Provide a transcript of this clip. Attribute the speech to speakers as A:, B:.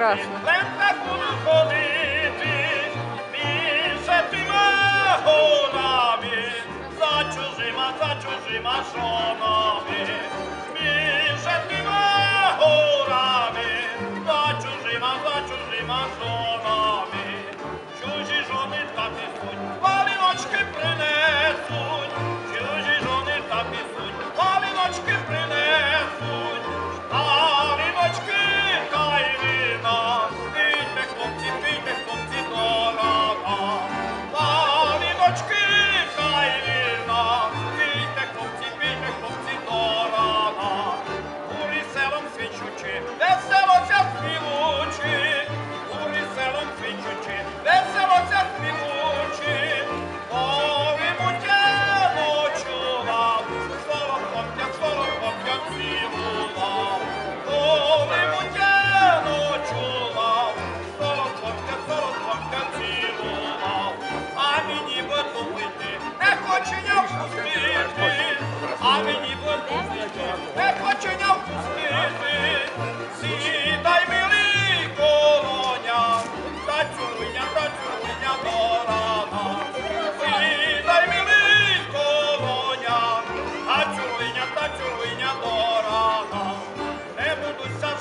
A: прекрасно.
B: Чужима, за чужима зона.